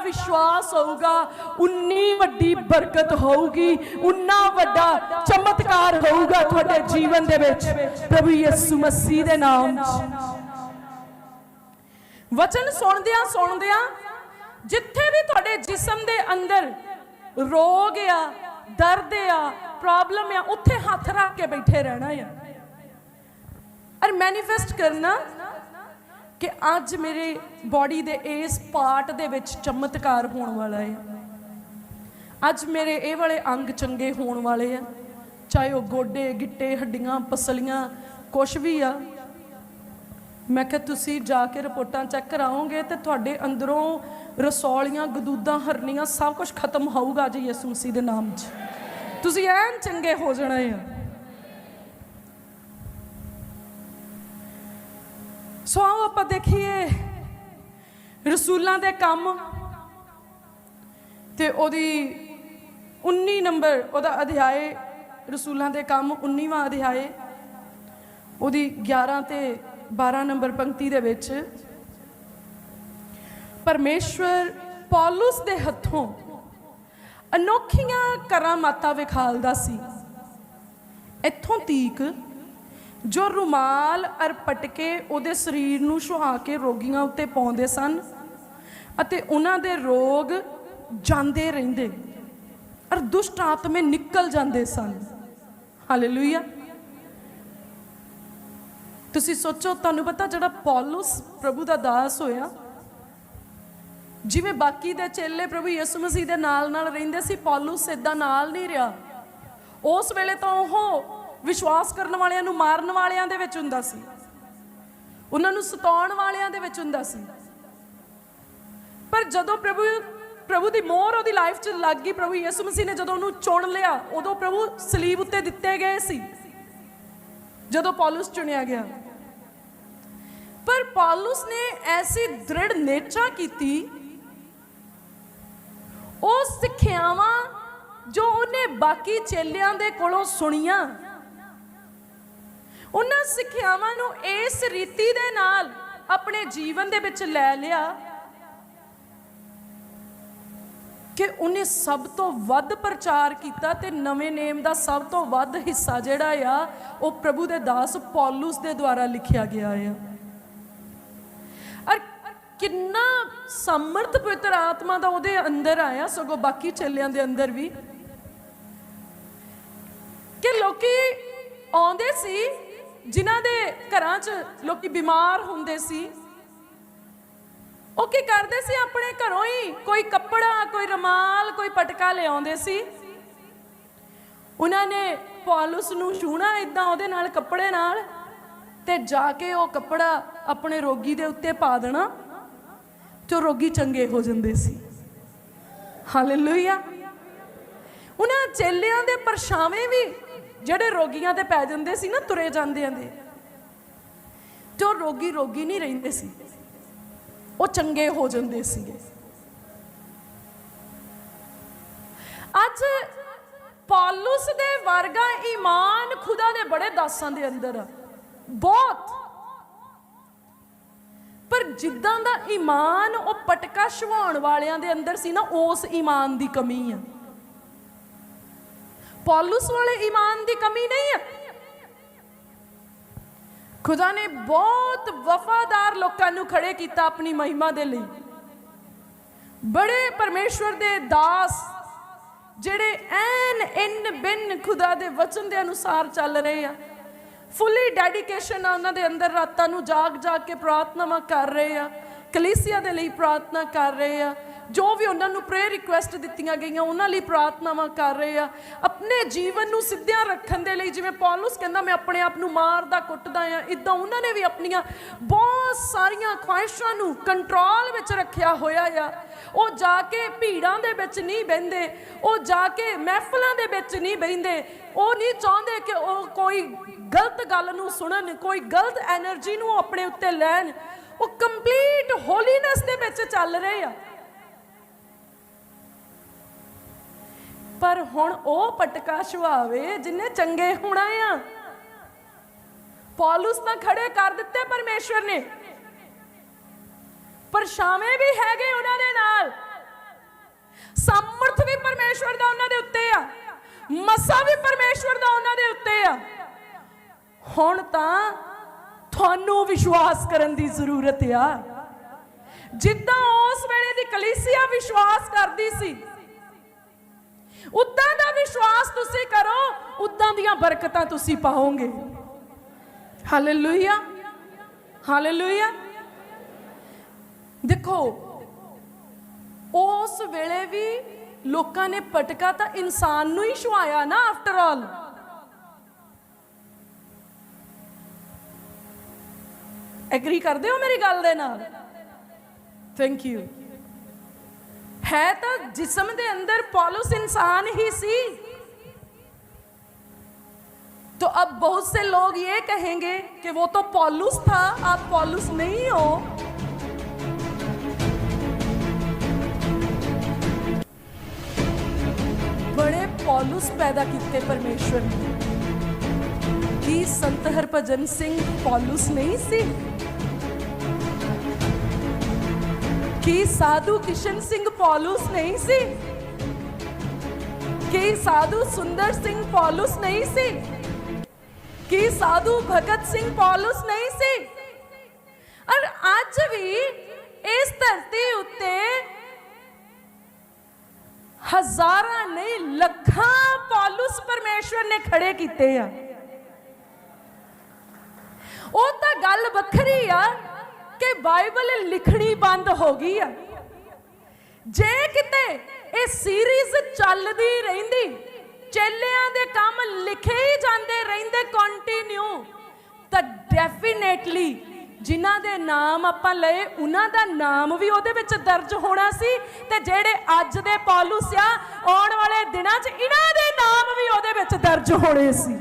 ਵਿਸ਼ਵਾਸ ਹੋਊਗਾ, ਉਨੀ ਵੱਡੀ ਬਰਕਤ ਹੋਊਗੀ, ਉਨਾ ਵੱਡਾ ਚਮਤਕਾਰ ਹੋਊਗਾ ਤੁਹਾਡੇ ਜੀਵਨ ਦੇ ਵਿੱਚ। ਪ੍ਰਭੂ ਯਿਸੂ ਮਸੀਹ ਦੇ ਨਾਮ। 'ਚ ਵਚਨ ਸੁਣਦਿਆਂ ਸੁਣਦਿਆਂ, ਜਿੱਥੇ ਵੀ ਤੁਹਾਡੇ ਜਿਸਮ ਦੇ ਅੰਦਰ ਰੋਗ ਆ, ਦਰਦ ਆ, ਪ੍ਰੋਬਲਮ ਆ, ਉੱਥੇ ਹੱਥ ਰੱਖ ਕੇ ਬੈਠੇ ਰਹਿਣਾ ਆ। ਔਰ ਮੈਨੀਫੈਸਟ ਕਰਨਾ ਕਿ ਅੱਜ ਮੇਰੇ ਬਾਡੀ ਦੇ ਇਸ ਪਾਰਟ ਦੇ ਵਿੱਚ ਚਮਤਕਾਰ ਹੋਣ ਵਾਲਾ ਹੈ। ਅੱਜ ਮੇਰੇ ਇਹ ਵਾਲੇ ਅੰਗ ਚੰਗੇ ਹੋਣ ਵਾਲੇ ਆ। ਚਾਹੇ ਉਹ ਗੋਡੇ, ਗਿੱਟੇ, ਹੱਡੀਆਂ, ਪਸਲੀਆਂ, ਕੁਛ ਵੀ ਆ। ਮੈਂ ਕਿਹਾ, ਤੁਸੀਂ ਜਾ ਕੇ ਰਿਪੋਰਟਾਂ ਚੈੱਕ ਕਰਾਓਗੇ ਤੇ ਤੁਹਾਡੇ ਅੰਦਰੋਂ ਰਸੌਲੀਆਂ, ਗਦੂਦਾਂ, ਹਰਨੀਆਂ ਸਭ ਕੁਝ ਖਤਮ ਹੋਊਗਾ ਜੀ ਯਿਸੂ ਮਸੀਹ ਦੇ ਨਾਮ 'ਚ। ਤੁਸੀਂ ਐਨ ਚੰਗੇ ਹੋ ਜਾਣਾ ਆ। ਸੋ ਆਓ ਆਪਾਂ ਦੇਖੀਏ ਰਸੂਲਾਂ ਦੇ ਕੰਮ। ਤੇ ਉਹਦੀ 19 ਨੰਬਰ, ਉਹਦਾ ਅਧਿਆਏ, ਰਸੂਲਾਂ ਦੇ ਕੰਮ 19ਵਾਂ ਅਧਿਆਏ, ਉਹਦੀ 11 ਤੇ 12 ਨੰਬਰ ਪੰਕਤੀ ਦੇ ਵਿੱਚ, ਪਰਮੇਸ਼ਵਰ ਪੌਲਸ ਦੇ ਹੱਥੋਂ ਅਨੋਖੀਆਂ ਕਰਾਮਾਤਾਂ ਵਿਖਾਲਦਾ ਸੀ। ਇੱਥੋਂ ਤੀਕ ਜੋ ਰੁਮਾਲ ਅਰ ਪਟਕੇ ਉਹਦੇ ਸਰੀਰ ਨੂੰ ਸੁਹਾ ਕੇ ਰੋਗੀਆਂ ਉੱਤੇ ਪਾਉਂਦੇ ਸਨ ਅਤੇ ਉਹਨਾਂ ਦੇ ਰੋਗ ਜਾਂਦੇ ਰਹਿੰਦੇ ਅਰ ਦੁਸ਼ਟ ਆਤਮੇ ਨਿਕਲ ਜਾਂਦੇ ਸਨ। ਹਾਲੇਲੂਇਆ ਤੁਸੀਂ ਸੋਚੋ, ਤੁਹਾਨੂੰ ਪਤਾ ਜਿਹੜਾ ਪੌਲਸ ਪ੍ਰਭੂ ਦਾ ਦਾਸ ਹੋਇਆ? ਜਿਵੇਂ ਬਾਕੀ ਦੇ ਚੇਲੇ ਪ੍ਰਭੂ ਯਿਸੂ ਮਸੀਹ ਦੇ ਨਾਲ ਨਾਲ ਰਹਿੰਦੇ ਸੀ, ਪੌਲਸ ਇਦਾਂ ਨਾਲ ਨਹੀਂ ਰਿਹਾ। ਉਸ ਵੇਲੇ ਤਾਂ ਉਹ ਵਿਸ਼ਵਾਸ ਕਰਨ ਵਾਲਿਆਂ ਨੂੰ ਮਾਰਨ ਵਾਲਿਆਂ ਦੇ ਵਿੱਚ ਹੁੰਦਾ ਸੀ। ਉਹਨਾਂ ਨੂੰ ਸਤਾਉਣ ਵਾਲਿਆਂ ਦੇ ਵਿੱਚ ਹੁੰਦਾ ਸੀ। ਪਰ ਜਦੋਂ ਪ੍ਰਭੂ ਪ੍ਰਭੂ ਦੀ ਮੋਹਰ ਉਹਦੀ ਲਾਈਫ 'ਚ ਲੱਗ ਗਈ, ਪ੍ਰਭੂ ਯਿਸੂ ਮਸੀਹ ਨੇ ਜਦੋਂ ਉਹਨੂੰ ਚੁਣ ਲਿਆ, ਉਦੋਂ ਪ੍ਰਭੂ ਸਲੀਬ ਉੱਤੇ ਦਿੱਤੇ ਗਏ ਸੀ। ਜਦੋਂ ਪੌਲਸ ਚੁਣਿਆ ਗਿਆ। ਪਰ ਪੌਲਸ ਨੇ ਐਸੀ ਦ੍ਰਿੜ ਨੇਚਾ ਕੀਤੀ, ਉਹ ਸਿੱਖਿਆਵਾਂ ਜੋ ਉਹਨੇ ਬਾਕੀ ਚੇਲਿਆਂ ਦੇ ਕੋਲੋਂ ਸੁਣੀਆਂ ਉਹਨਾਂ ਸਿੱਖਿਆਵਾਂ ਨੂੰ ਇਸ ਰੀਤੀ ਦੇ ਨਾਲ ਆਪਣੇ ਜੀਵਨ ਦੇ ਵਿੱਚ ਲੈ ਲਿਆ ਕਿ ਉਹਨੇ ਸਭ ਤੋਂ ਵੱਧ ਪ੍ਰਚਾਰ ਕੀਤਾ ਤੇ ਨਵੇਂ ਨੇਮ ਦਾ ਸਭ ਤੋਂ ਵੱਧ ਹਿੱਸਾ ਜਿਹੜਾ ਆ, ਉਹ ਪ੍ਰਭੂ ਦੇ ਦਾਸ ਪੌਲਸ ਦੇ ਦੁਆਰਾ ਲਿਖਿਆ ਗਿਆ ਆ। ਔਰ ਕਿੰਨਾ ਸਮਰਥ ਪਵਿੱਤਰ ਆਤਮਾ ਦਾ ਉਹਦੇ ਅੰਦਰ ਆਇਆ, ਸਗੋਂ ਬਾਕੀ ਚੱਲਿਆਂ ਦੇ ਅੰਦਰ ਵੀ। ਕਿ ਲੋਕੀ ਆਉਂਦੇ ਸੀ ਜਿਨ੍ਹਾਂ ਦੇ ਘਰਾਂ 'ਚ ਲੋਕੀ ਬਿਮਾਰ ਹੁੰਦੇ ਸੀ, ਉਹ ਕੀ ਕਰਦੇ ਸੀ? ਆਪਣੇ ਘਰੋਂ ਹੀ ਕੋਈ ਕੱਪੜਾ, ਕੋਈ ਰਮਾਲ, ਕੋਈ ਪਟਕਾ ਲਿਆਉਂਦੇ ਸੀ। ਉਹਨਾਂ ਨੇ ਪੌਲਸ ਨੂੰ ਛੂਣਾ ਇਦਾਂ ਉਹਦੇ ਨਾਲ, ਕੱਪੜੇ ਨਾਲ, ਤੇ ਜਾ ਕੇ ਉਹ ਕੱਪੜਾ ਆਪਣੇ ਰੋਗੀ ਦੇ ਉੱਤੇ ਪਾ ਦੇਣਾ, ਤੇ ਉਹ ਰੋਗੀ ਚੰਗੇ ਹੋ ਜਾਂਦੇ ਸੀ। ਹਾਲੇਲੂਇਆ। ਉਹਨਾਂ ਚੇਲਿਆਂ ਦੇ ਪਰਛਾਵੇਂ ਵੀ ਜਿਹੜੇ ਰੋਗੀਆਂ ਤੇ ਪੈ ਜਾਂਦੇ ਸੀ ਨਾ, ਤੁਰੇ ਜਾਂਦੇ ਦੇ, ਤੇ ਉਹ ਰੋਗੀ ਰੋਗੀ ਨਹੀਂ ਰਹਿੰਦੇ ਸੀ। ਉਹ ਚੰਗੇ ਹੋ ਜਾਂਦੇ ਸੀਗੇ। ਅੱਜ ਪੌਲਸ ਦੇ ਵਰਗਾ ਈਮਾਨ ਖੁਦਾ ਦੇ ਬੜੇ ਦਾਸਾਂ ਦੇ ਅੰਦਰ ਆ। ਬਹੁਤ। ਪਰ ਜਿੱਦਾਂ ਦਾ ਈਮਾਨ ਉਹ ਪਟਕਾ ਛਵਾਉਣ ਵਾਲਿਆਂ ਦੇ ਅੰਦਰ ਸੀ ਨਾ, ਉਸ ਈਮਾਨ ਦੀ ਕਮੀ ਆ। ਪੌਲਸ ਵਾਲੇ ਈਮਾਨ ਦੀ ਕਮੀ ਨਹੀਂ ਹੈ ਖੁਦਾ ਨੇ ਬਹੁਤ ਵਫਾਦਾਰ ਲੋਕਾਂ ਨੂੰ ਖੜੇ ਕੀਤਾ ਆਪਣੀ ਮਹਿਮਾ ਦੇ ਲਈ ਬੜੇ ਪਰਮੇਸ਼ਵਰ ਦੇ ਦਾਸ ਜਿਹੜੇ ਐਨ ਇਨ ਬਿਨ ਖੁਦਾ ਦੇ ਵਚਨ ਦੇ ਅਨੁਸਾਰ ਚੱਲ ਰਹੇ ਆ ਫੁੱਲੀ ਡੈਡੀਕੇਸ਼ਨ ਆ ਉਹਨਾਂ ਦੇ ਅੰਦਰ ਰਾਤਾਂ ਨੂੰ ਜਾਗ ਜਾਗ ਕੇ ਪ੍ਰਾਰਥਨਾਵਾਂ ਕਰ ਰਹੇ ਆ ਕਲੀਸਿਆ ਦੇ ਲਈ ਪ੍ਰਾਰਥਨਾ ਕਰ ਰਹੇ ਆ ਜੋ ਵੀ ਉਹਨਾਂ ਨੂੰ ਪ੍ਰੇਅਰ ਰਿਕੁਐਸਟ ਦਿੱਤੀਆਂ ਗਈਆਂ, ਉਹਨਾਂ ਲਈ ਪ੍ਰਾਰਥਨਾਵਾਂ ਕਰ ਰਹੇ ਆ। ਆਪਣੇ ਜੀਵਨ ਨੂੰ ਸਿੱਧਿਆਂ ਰੱਖਣ ਦੇ ਲਈ, ਜਿਵੇਂ ਪੌਲਸ ਕਹਿੰਦਾ, ਮੈਂ ਆਪਣੇ ਆਪ ਨੂੰ ਮਾਰਦਾ, ਕੁੱਟਦਾ ਆ। ਇਦਾਂ ਉਹਨਾਂ ਨੇ ਵੀ ਆਪਣੀਆਂ ਬਹੁਤ ਸਾਰੀਆਂ ਖੁਆਇਸ਼ਾਂ ਨੂੰ ਕੰਟਰੋਲ ਵਿੱਚ ਰੱਖਿਆ ਹੋਇਆ ਆ। ਉਹ ਜਾ ਕੇ ਭੀੜਾਂ ਦੇ ਵਿੱਚ ਨਹੀਂ ਬਹਿੰਦੇ, ਉਹ ਜਾ ਕੇ ਮਹਿਫਲਾਂ ਦੇ ਵਿੱਚ ਨਹੀਂ ਬਹਿੰਦੇ। ਉਹ ਨਹੀਂ ਚਾਹੁੰਦੇ ਕਿ ਉਹ ਕੋਈ ਗਲਤ ਗੱਲ ਨੂੰ ਸੁਣਨ, ਕੋਈ ਗਲਤ એનર્ਜੀ ਨੂੰ ਆਪਣੇ ਉੱਤੇ ਲੈਣ। ਉਹ ਕੰਪਲੀਟ ਹੋਲੀਨੈਸ ਦੇ ਵਿੱਚ ਚੱਲ ਰਹੇ ਆ। ਪਰ ਹੁਣ ਉਹ ਪਟਕਾ ਛੁਆਵੇ ਜਿਨੇ ਚੰਗੇ ਹੋਣਾ ਆ। ਪੌਲਸ ਤਾਂ ਖੜੇ ਕਰ ਦਿੱਤੇ ਪਰਮੇਸ਼ਵਰ ਨੇ। ਪਰਛਾਵੇਂ ਵੀ ਹੈਗੇ ਉਹਨਾਂ ਦੇ ਨਾਲ। ਸਮਰਥ ਵੀ ਪਰਮੇਸ਼ਵਰ ਦਾ ਉਹਨਾਂ ਦੇ ਉੱਤੇ ਆ। ਮਸਾ ਵੀ ਪਰਮੇਸ਼ਵਰ ਦਾ ਉਹਨਾਂ ਦੇ ਉੱਤੇ ਆ। ਹੁਣ ਤਾਂ ਤੁਹਾਨੂੰ ਵਿਸ਼ਵਾਸ ਕਰਨ ਦੀ ਜ਼ਰੂਰਤ ਆ। ਜਿੱਦਾਂ ਉਸ ਵੇਲੇ ਦੀ ਕਲੀਸੀਆ ਵਿਸ਼ਵਾਸ ਕਰਦੀ ਸੀ ਉਦਾਂ ਦਾ ਵਿਸ਼ਵਾਸ ਤੁਸੀਂ ਕਰੋ, ਉਦਾਂ ਦੀਆਂ ਬਰਕਤਾਂ ਤੁਸੀਂ ਪਾਓਗੇ। ਹਾਲੇਲੂਇਆ ਹਾਲੇਲੂਇਆ ਦੇਖੋ, ਉਸ ਵੇਲੇ ਵੀ ਲੋਕਾਂ ਨੇ ਪਟਕਾ ਤਾਂ ਇਨਸਾਨ ਨੂੰ ਹੀ ਛੁਆਇਆ ਨਾ ਆਫਟਰ ਆਲ ਐਗਰੀ ਕਰਦੇ ਹੋ ਮੇਰੀ ਗੱਲ ਦੇ ਨਾਲ? ਥੈਂਕ ਯੂ ਹੈ ਤਾਂ ਜਿਸਮ ਦੇ ਅੰਦਰ ਪੌਲੁਸ इंसान ही सी तो अब बहुत से लोग ये कहेंगे कि वो तो पॉलुस था आप पॉलुस नहीं हो बड़े पॉलुस पैदा किए परमेश्वर ने ਕੀ ਸੰਤ ਹਰਭਜਨ ਸਿੰਘ ਪੌਲੁਸ ਨਹੀਂ ਸੀ ਕੀ ਸਾਧੂ ਕਿਸ਼ਨ ਸਿੰਘ ਪੌਲੁਸ ਨਹੀਂ ਸੀ ਕੀ ਸਾਧੂ ਸੁੰਦਰ ਸਿੰਘ ਪੌਲੁਸ ਨਹੀਂ ਸੀ ਕੀ ਸਾਧੂ ਭਗਤ ਸਿੰਘ ਪੌਲੁਸ ਨਹੀਂ ਸੀ ਔਰ ਅੱਜ ਵੀ ਇਸ ਧਰਤੀ ਉੱਤੇ ਹਜ਼ਾਰਾਂ ਨਹੀਂ ਲੱਖਾਂ ਪੌਲੁਸ ਪਰਮੇਸ਼ਵਰ ਨੇ ਖੜੇ ਕੀਤੇ ਆ ਉਹ ਤਾਂ ਗੱਲ ਵੱਖਰੀ ਆ ਕਿ ਬਾਈਬਲ ਲਿਖਣੀ ਬੰਦ ਹੋ ਗਈ ਆ। ਜੇ ਕਿਤੇ ਇਹ ਸੀਰੀਜ਼ ਚੱਲਦੀ ਰਹਿੰਦੀ, ਚੇਲਿਆਂ ਦੇ ਕੰਮ ਲਿਖੇ ਹੀ ਜਾਂਦੇ ਰਹਿੰਦੇ ਕੰਟੀਨਿਊ ਤਾਂ ਡੈਫੀਨੇਟਲੀ ਜਿਨ੍ਹਾਂ ਦੇ ਨਾਮ ਆਪਾਂ ਲਏ, ਉਹਨਾਂ ਦਾ ਨਾਮ ਵੀ ਉਹਦੇ ਵਿੱਚ ਦਰਜ ਹੋਣਾ ਸੀ ਤੇ ਜਿਹੜੇ ਅੱਜ ਦੇ ਪੌਲੁਸ ਆ, ਆਉਣ ਵਾਲੇ ਦਿਨਾਂ 'ਚ ਇਹਨਾਂ ਦੇ ਨਾਮ ਵੀ ਉਹਦੇ ਵਿੱਚ ਦਰਜ ਹੋਣੇ ਸੀ।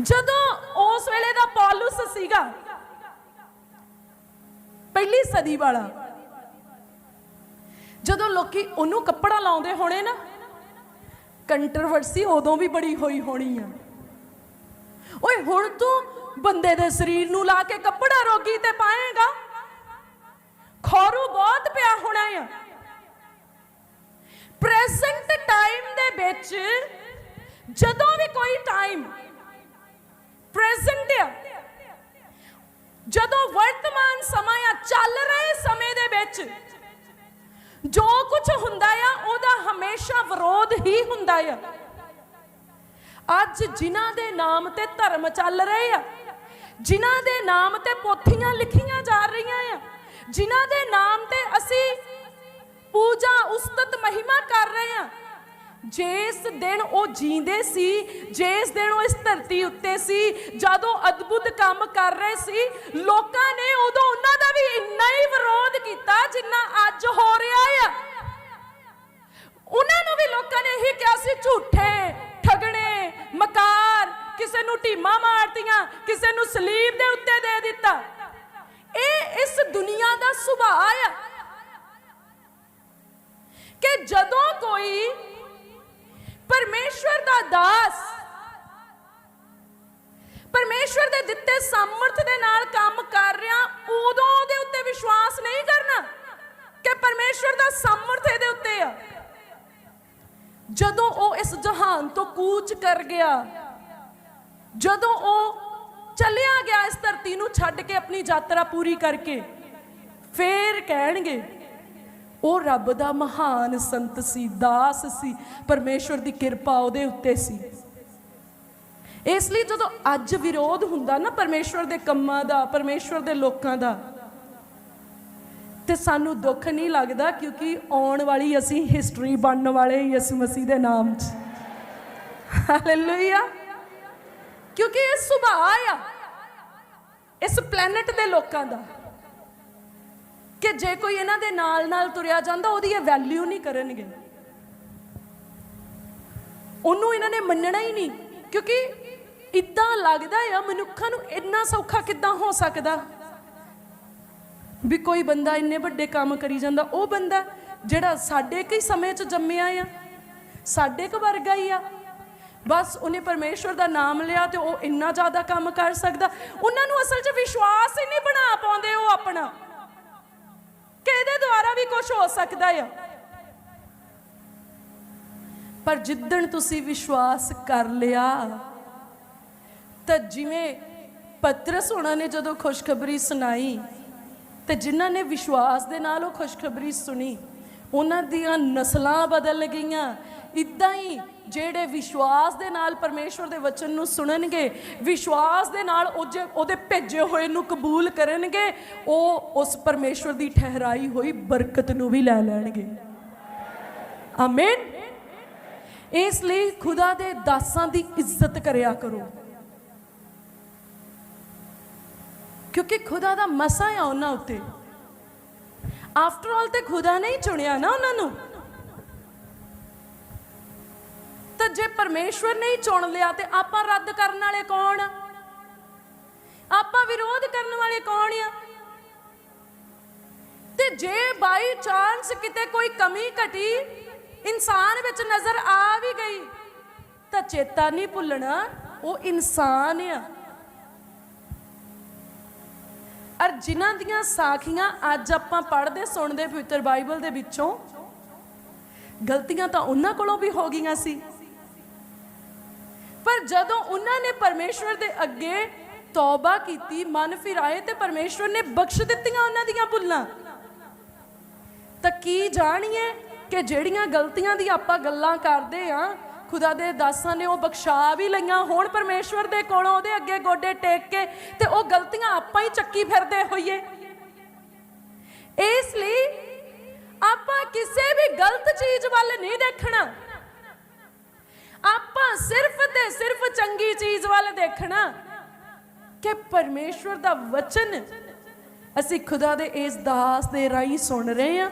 ਜਦੋਂ ਉਸ ਵੇਲੇ ਦਾ ਪੌਲੁਸ ਸੀਗਾ, ਪਹਿਲੀ ਸਦੀ ਵਾਲਾ, ਜਦੋਂ ਲੋਕੀ ਉਹਨੂੰ ਕੱਪੜਾ ਲਾਉਂਦੇ ਹੋਣੇ ਨਾ ਕੰਟਰੋਵਰਸੀ ਉਦੋਂ ਵੀ ਬੜੀ ਹੋਈ ਹੋਣੀ ਆ। ਓਏ, ਹੁਣ ਤੂੰ ਬੰਦੇ ਦੇ ਸਰੀਰ ਨੂੰ ਲਾ ਕੇ ਕੱਪੜਾ ਰੋਗੀ ਤੇ ਪਾਏਗਾ? ਖੌਰੂ ਬਹੁਤ ਪਿਆ ਹੋਣਾ ਆ। ਪ੍ਰੈਜ਼ੈਂਟ ਟਾਈਮ ਦੇ ਵਿੱਚ ਜਦੋਂ ਵੀ ਕੋਈ ਟਾਈਮ ਪ੍ਰੈਜ਼ੈਂਟ ਜਦੋਂ ਵਰਤਮਾਨ ਸਮਾਂ ਆ, ਚੱਲ ਰਹੇ ਸਮੇਂ ਦੇ ਵਿੱਚ ਜੋ ਕੁਝ ਹੁੰਦਾ ਆ, ਉਹਦਾ ਹਮੇਸ਼ਾ ਵਿਰੋਧ ਹੀ ਹੁੰਦਾ ਆ। ਅੱਜ ਜਿਨ੍ਹਾਂ ਦੇ ਨਾਮ ਤੇ ਧਰਮ ਚੱਲ ਰਹੇ ਆ, ਜਿਨ੍ਹਾਂ ਦੇ ਨਾਮ ਤੇ ਪੋਥੀਆਂ ਲਿਖੀਆਂ ਜਾ ਰਹੀਆਂ ਆ, ਜਿਨ੍ਹਾਂ ਦੇ ਨਾਮ ਤੇ ਅਸੀਂ ਪੂਜਾ, ਉਸਤਤ, ਮਹਿਮਾ ਕਰ ਰਹੇ ਆ ਜਿਸ ਦਿਨ ਉਹ ਜੀਂਦੇ ਸੀ, ਜਿਸ ਦਿਨ ਉਹ ਇਸ ਧਰਤੀ ਉੱਤੇ ਸੀ, ਜਦੋਂ ਅਦਭੁਤ ਕੰਮ ਕਰ ਰਹੇ ਸੀ, ਲੋਕਾਂ ਨੇ ਉਦੋਂ ਉਹਨਾਂ ਦਾ ਵੀ ਇੰਨਾ ਹੀ ਵਿਰੋਧ ਕੀਤਾ ਜਿੰਨਾ ਅੱਜ ਹੋ ਰਿਹਾ ਆ। ਉਹਨਾਂ ਨੂੰ ਵੀ ਲੋਕਾਂ ਨੇ ਇਹੀ ਕਿਹਾ ਸੀ, ਝੂਠੇ, ਠਗਣੇ, ਮਕਾਰ, ਕਿਸੇ ਨੂੰ ਢੀਮਾ ਮਾਰਤੀਆਂ, ਕਿਸੇ ਨੂੰ ਸਲੀਬ ਦੇ ਉੱਤੇ ਦੇ ਦਿੱਤਾ। ਇਹ ਇਸ ਦੁਨੀਆ ਦਾ ਸੁਭਾਅ ਆ। ਕਿ ਜਦੋਂ ਕੋਈ ਪਰਮੇਸ਼ਵਰ ਦਾ ਦਾਸ। ਪਰਮੇਸ਼ਵਰ ਦੇ ਦਿੱਤੇ ਸਮਰਥ ਦੇ ਨਾਲ ਕੰਮ ਕਰ ਰਿਹਾ, ਉਦੋਂ ਉਹਦੇ ਉੱਤੇ ਵਿਸ਼ਵਾਸ ਨਹੀਂ ਕਰਨਾ ਕਿ ਪਰਮੇਸ਼ਵਰ ਦਾ ਸਮਰਥ ਇਹਦੇ ਉੱਤੇ ਆ। ਜਦੋਂ ਉਹ ਇਸ ਜਹਾਨ ਤੋਂ ਕੂਚ ਕਰ ਗਿਆ, ਜਦੋਂ ਉਹ ਚੱਲਿਆ ਗਿਆ ਇਸ ਧਰਤੀ ਨੂੰ ਛੱਡ ਕੇ ਆਪਣੀ ਯਾਤਰਾ ਪੂਰੀ ਕਰਕੇ, ਫੇਰ ਕਹਿਣਗੇ ਉਹ ਰੱਬ ਦਾ ਮਹਾਨ ਸੰਤ ਸੀ, ਦਾਸ ਸੀ ਪਰਮੇਸ਼ਵਰ ਦੀ ਕਿਰਪਾ ਉਹਦੇ ਉੱਤੇ ਸੀ। ਇਸ ਲਈ ਜਦੋਂ ਅੱਜ ਵਿਰੋਧ ਹੁੰਦਾ ਨਾ ਪਰਮੇਸ਼ਵਰ ਦੇ ਕੰਮਾਂ ਦਾ ਪਰਮੇਸ਼ਵਰ ਦੇ ਲੋਕਾਂ ਦਾ, ਤੇ ਸਾਨੂੰ ਦੁੱਖ ਨਹੀਂ ਲੱਗਦਾ ਕਿਉਂਕਿ ਆਉਣ ਵਾਲੀ ਅਸੀਂ ਹਿਸਟਰੀ ਬਣਨ ਵਾਲੇ ਯਿਸੂ ਮਸੀਹ ਦੇ ਨਾਮ 'ਚ। ਹਾਲੇਲੂਇਆ ਕਿਉਂਕਿ ਇਹ ਸੁਭਾਅ ਆ, ਇਸ ਪਲੈਨਟ ਦੇ ਲੋਕਾਂ ਦਾ। ਕਿ ਜੇ ਕੋਈ ਇਹਨਾਂ ਦੇ ਨਾਲ ਨਾਲ ਤੁਰਿਆ ਜਾਂਦਾ, ਉਹਦੀ ਇਹ ਵੈਲਿਊ ਨਹੀਂ ਕਰਨਗੇ। ਉਹਨੂੰ ਇਹਨਾਂ ਨੇ ਮੰਨਣਾ ਹੀ ਨਹੀਂ, ਕਿਉਂਕਿ ਇਦਾਂ ਲੱਗਦਾ ਆ, ਮਨੁੱਖਾਂ ਨੂੰ ਇੰਨਾ ਸੌਖਾ ਕਿੱਦਾਂ ਹੋ ਸਕਦਾ? ਵੀ ਕੋਈ ਬੰਦਾ ਇੰਨੇ ਵੱਡੇ ਕੰਮ ਕਰੀ ਜਾਂਦਾ, ਉਹ ਬੰਦਾ ਜਿਹੜਾ ਸਾਡੇ ਕਈ ਸਮੇਂ 'ਚ ਜੰਮਿਆ ਆ, ਸਾਡੇ ਕ ਵਰਗਾ ਹੀ ਆ। ਬਸ ਉਹਨੇ ਪਰਮੇਸ਼ਵਰ ਦਾ ਨਾਮ ਲਿਆ ਤੇ ਉਹ ਇੰਨਾ ਜ਼ਿਆਦਾ ਕੰਮ ਕਰ ਸਕਦਾ। ਉਹਨਾਂ ਨੂੰ ਅਸਲ 'ਚ ਵਿਸ਼ਵਾਸ ਹੀ ਨਹੀਂ ਬਣਾ ਪਾਉਂਦੇ ਉਹ ਆਪਣਾ। ਇਹਦੇ ਦੁਆਰਾ ਵੀ ਕੁਝ ਹੋ ਸਕਦਾ ਆ। ਪਰ ਜਿੱਦਣ ਤੁਸੀਂ ਵਿਸ਼ਵਾਸ ਕਰ ਲਿਆ, ਤਾਂ ਜਿਵੇਂ ਪਤਰਸ ਹੋਣਾ ਨੇ ਜਦੋਂ ਖੁਸ਼ਖਬਰੀ ਸੁਣਾਈ, ਤੇ ਜਿਨ੍ਹਾਂ ਨੇ ਵਿਸ਼ਵਾਸ ਦੇ ਨਾਲ ਉਹ ਖੁਸ਼ਖਬਰੀ ਸੁਣੀ, ਉਹਨਾਂ ਦੀਆਂ ਨਸਲਾਂ ਬਦਲ ਗਈਆਂ। ਇਦਾਂ ਹੀ ਜਿਹੜੇ ਵਿਸ਼ਵਾਸ ਦੇ ਨਾਲ ਪਰਮੇਸ਼ਵਰ ਦੇ ਵਚਨ ਨੂੰ ਸੁਣਨਗੇ, ਵਿਸ਼ਵਾਸ ਦੇ ਨਾਲ ਉਹ ਜੇ ਉਹਦੇ ਭੇਜੇ ਹੋਏ ਨੂੰ ਕਬੂਲ ਕਰਨਗੇ, ਉਹ ਉਸ ਪਰਮੇਸ਼ਵਰ ਦੀ ਠਹਿਰਾਈ ਹੋਈ ਬਰਕਤ ਨੂੰ ਵੀ ਲੈ ਲੈਣਗੇ। ਆਮੀਨ। ਇਸ ਲਈ ਖੁਦਾ ਦੇ ਦਾਸਾਂ ਦੀ ਇੱਜ਼ਤ ਕਰਿਆ ਕਰੋ। ਕਿਉਂਕਿ ਖੁਦਾ ਦਾ ਮਸਾ ਆ ਉਹਨਾਂ ਉੱਤੇ। ਆਫਟਰ ਆਲ ਤੇ ਖੁਦਾ ਨੇ ਹੀ ਚੁਣਿਆ ਨਾ ਉਹਨਾਂ ਨੂੰ। ਤਾਂ ਜੇ ਪਰਮੇਸ਼ਵਰ ਨੇ ਹੀ ਚੁਣ ਲਿਆ ਤੇ ਆਪਾਂ ਰੱਦ ਕਰਨ ਵਾਲੇ ਕੌਣ ਆਪਾਂ ਵਿਰੋਧ ਕਰਨ ਵਾਲੇ ਕੌਣ ਆ? ਤੇ ਜੇ ਬਾਈ ਚਾਂਸ ਕਿਤੇ ਕੋਈ ਕਮੀ ਘਟੀ, ਇਨਸਾਨ ਵਿੱਚ ਨਜ਼ਰ ਆ ਵੀ ਗਈ, ਤਾਂ ਚੇਤਾ ਨਹੀਂ ਭੁੱਲਣਾ, ਉਹ ਇਨਸਾਨ ਆ। ਅਰ ਜਿਨ੍ਹਾਂ ਦੀਆਂ ਸਾਖੀਆਂ ਅੱਜ ਆਪਾਂ ਪੜ੍ਹਦੇ, ਸੁਣਦੇ, ਪਵਿੱਤਰ ਬਾਈਬਲ ਦੇ ਵਿੱਚੋਂ, ਗਲਤੀਆਂ ਤਾਂ ਉਹਨਾਂ ਕੋਲੋਂ ਵੀ ਹੋ ਗਈਆਂ ਸੀ। ਪਰ ਜਦੋਂ ਉਹਨਾਂ ਨੇ ਪਰਮੇਸ਼ਵਰ ਦੇ ਅੱਗੇ ਤੌਬਾ ਕੀਤੀ, ਮਨ ਫਿਰਾਏ ਤੇ ਪਰਮੇਸ਼ਵਰ ਨੇ ਬਖਸ਼ ਦਿੱਤੀਆਂ ਉਹਨਾਂ ਦੀਆਂ ਭੁੱਲਾਂ, ਤਾਂ ਕੀ ਜਾਣੀਏ ਕਿ ਜਿਹੜੀਆਂ ਗਲਤੀਆਂ ਦੀ ਆਪਾਂ ਗੱਲਾਂ ਕਰਦੇ ਆ, ਖੁਦਾ ਦੇ ਦਾਸਾਂ ਨੇ ਉਹ ਬਖਸ਼ਾ ਵੀ ਲਈਆਂ, ਹੁਣ ਪਰਮੇਸ਼ਵਰ ਦੇ ਕੋਲੋਂ ਉਹਦੇ ਅੱਗੇ ਗੋਡੇ ਟੇਕ ਕੇ ਤੇ ਉਹ ਗਲਤੀਆਂ ਆਪਾਂ ਹੀ ਚੱਕੀ ਫਿਰਦੇ ਹੋਈਏ। ਇਸ ਲਈ ਆਪਾਂ ਕਿਸੇ ਵੀ ਗਲਤ ਚੀਜ਼ ਵੱਲ ਨਹੀਂ ਦੇਖਣਾ। ਆਪਾਂ ਸਿਰਫ ਤੇ ਸਿਰਫ ਚੰਗੀ ਚੀਜ਼ ਵੱਲ ਦੇਖਣਾ ਕਿ ਪਰਮੇਸ਼ਵਰ ਦਾ ਵਚਨ ਅਸੀਂ ਖੁਦਾ ਦੇ ਇਸ ਦਾਸ ਦੇ ਰਾਹੀਂ ਸੁਣ ਰਹੇ ਹਾਂ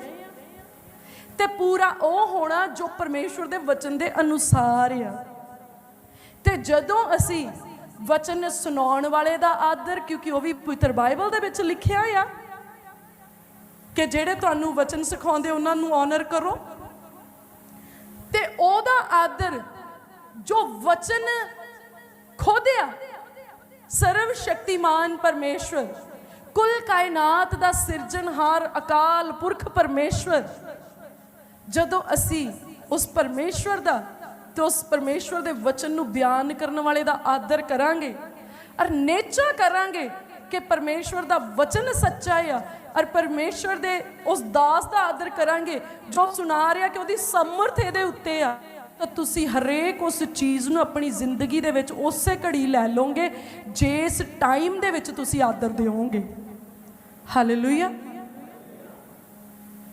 ਤੇ ਪੂਰਾ ਉਹ ਹੋਣਾ ਜੋ ਪਰਮੇਸ਼ਵਰ ਦੇ ਵਚਨ ਦੇ ਅਨੁਸਾਰ ਆ। ਤੇ ਜਦੋਂ ਅਸੀਂ ਵਚਨ ਸੁਣਾਉਣ ਵਾਲੇ ਦਾ ਆਦਰ, ਕਿਉਂਕਿ ਉਹ ਵੀ ਪਵਿੱਤਰ ਬਾਈਬਲ ਦੇ ਵਿੱਚ ਲਿਖਿਆ ਆ ਕਿ ਜਿਹੜੇ ਤੁਹਾਨੂੰ ਵਚਨ ਸਿਖਾਉਂਦੇ, ਉਹਨਾਂ ਨੂੰ ਆਨਰ ਕਰੋ। ਤੇ ਉਹਦਾ ਆਦਰ ਜੋ ਵਚਨ ਖੁਦ ਆ ਸਰਵ ਸ਼ਕਤੀਮਾਨ ਪਰਮੇਸ਼ਵਰ, ਕੁੱਲ ਕਾਇਨਾਤ ਦਾ ਸਿਰਜਣਹਾਰ ਅਕਾਲ ਪੁਰਖ ਪਰਮੇਸ਼ਵਰ। ਜਦੋਂ ਅਸੀਂ ਉਸ ਪਰਮੇਸ਼ਵਰ ਦਾ ਤੇ ਉਸ ਪਰਮੇਸ਼ਵਰ ਦੇ ਵਚਨ ਨੂੰ ਬਿਆਨ ਕਰਨ ਵਾਲੇ ਦਾ ਆਦਰ ਕਰਾਂਗੇ ਔਰ ਨੇਚਾ ਕਰਾਂਗੇ ਕਿ ਪਰਮੇਸ਼ਵਰ ਦਾ ਵਚਨ ਸੱਚਾ ਆ ਔਰ ਪਰਮੇਸ਼ਵਰ ਦੇ ਉਸ ਦਾਸ ਦਾ ਆਦਰ ਕਰਾਂਗੇ ਜੋ ਸੁਣਾ ਰਿਹਾ ਕਿ ਉਹਦੀ ਸਮਰਥ ਇਹਦੇ ਉੱਤੇ ਆ। ਤਾਂ ਤੁਸੀਂ ਹਰੇਕ ਉਸ ਚੀਜ਼ ਨੂੰ ਆਪਣੀ ਜ਼ਿੰਦਗੀ ਦੇ ਵਿੱਚ ਉਸੇ ਘੜੀ ਲੈ ਲਓਗੇ, ਜਿਸ ਟਾਈਮ ਦੇ ਵਿੱਚ ਤੁਸੀਂ ਆਦਰ ਦਿਓਗੇ। ਹਾਲੇਲੂਇਆ